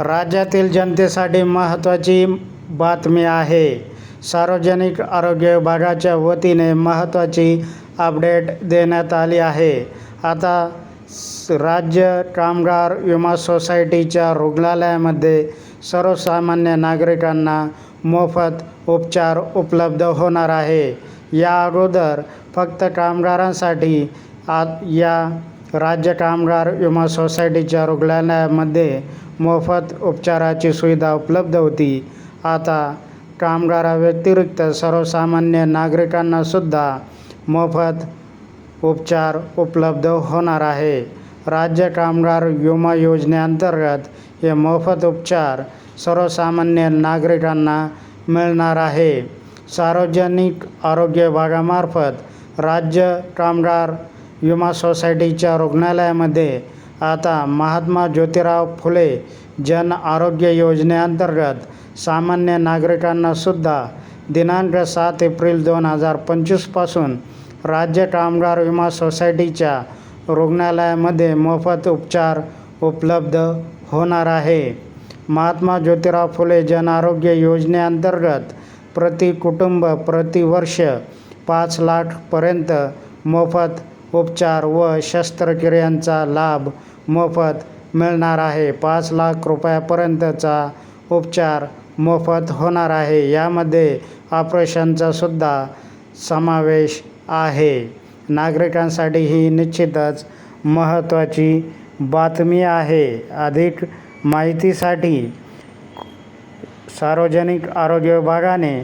राज्यातील जनतेसाठी महत्त्वाची बातमी आहे. सार्वजनिक आरोग्य विभागाच्या वतीने महत्त्वाची अपडेट देण्यात आली आहे. आता राज्य कामगार विमा सोसायटीच्या रुग्णालयामध्ये सर्वसामान्य नागरिकांना मोफत उपचार उपलब्ध होणार आहे. या अगोदर फक्त कामगारांसाठी आ या राज्य कामगार विमा सोसायटीच्या रुग्णालयामध्ये मोफत उपचाराची सुविधा उपलब्ध होती. आता कामगाराव्यतिरिक्त सर्वसामान्य नागरिकांनासुद्धा मोफत उपचार उपलब्ध होणार आहे. राज्य कामगार विमा योजनेअंतर्गत हे मोफत उपचार सर्वसामान्य नागरिकांना मिळणार आहे. सार्वजनिक आरोग्य विभागामार्फत राज्य कामगार विमा सोसायटीच्या रुग्णालयामध्ये आता महात्मा ज्योतिराव फुले जन आरोग्य योजनेअंतर्गत सामान्य नागरिकांनासुद्धा दिनांक सात एप्रिल दोन हजार पंचवीसपासून राज्य कामगार विमा सोसायटीच्या रुग्णालयामध्ये मोफत उपचार उपलब्ध होणार आहे. महात्मा ज्योतिराव फुले जन आरोग्य योजनेअंतर्गत प्रति कुटुंब प्रतिवर्ष पाच लाखपर्यंत मोफत उपचार व शस्त्रक्रियांचा लाभ मोफत मिळणार आहे. पाच लाख रुपयापर्यंतचा उपचार मोफत होणार आहे. यामध्ये ऑपरेशनचा सुद्धा समावेश आहे. नागरिकांसाठी ही निश्चितच महत्त्वाची बातमी आहे. अधिक माहितीसाठी सार्वजनिक आरोग्य विभागाने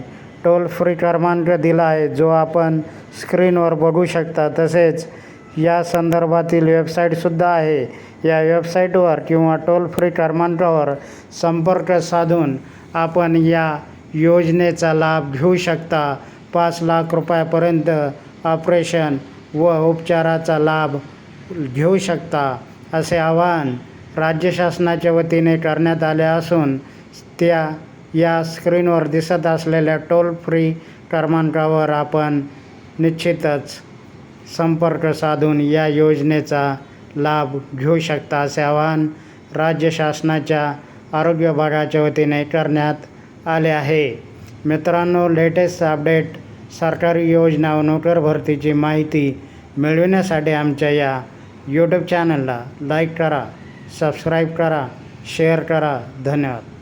टोल फ्री क्रमांक दिला आहे जो आपण स्क्रीनवर बघू शकता. तसेच या संदर्भातील वेबसाईटसुद्धा आहे. या वेबसाईटवर किंवा टोल फ्री क्रमांकावर संपर्क साधून आपण या योजनेचा लाभ घेऊ शकता. पाच लाख रुपयापर्यंत ऑपरेशन व उपचाराचा लाभ घेऊ शकता असे आवाहन राज्य शासनाच्या वतीने करण्यात आले असून त्या या स्क्रीनवर दिसत असलेल्या टोल फ्री क्रमांकावर आपण निश्चितच संपर्क साधून या योजनेचा लाभ घेऊ शकता असे आवाहन राज्य शासनाच्या आरोग्य विभागाच्या वतीने करण्यात आले आहे. मित्रांनो लेटेस्ट अपडेट सरकारी योजना व नोकर भरतीची माहिती मिळविण्यासाठी आमच्या या यूट्यूब चॅनलला लाईक करा सबस्क्राईब करा शेअर करा. धन्यवाद.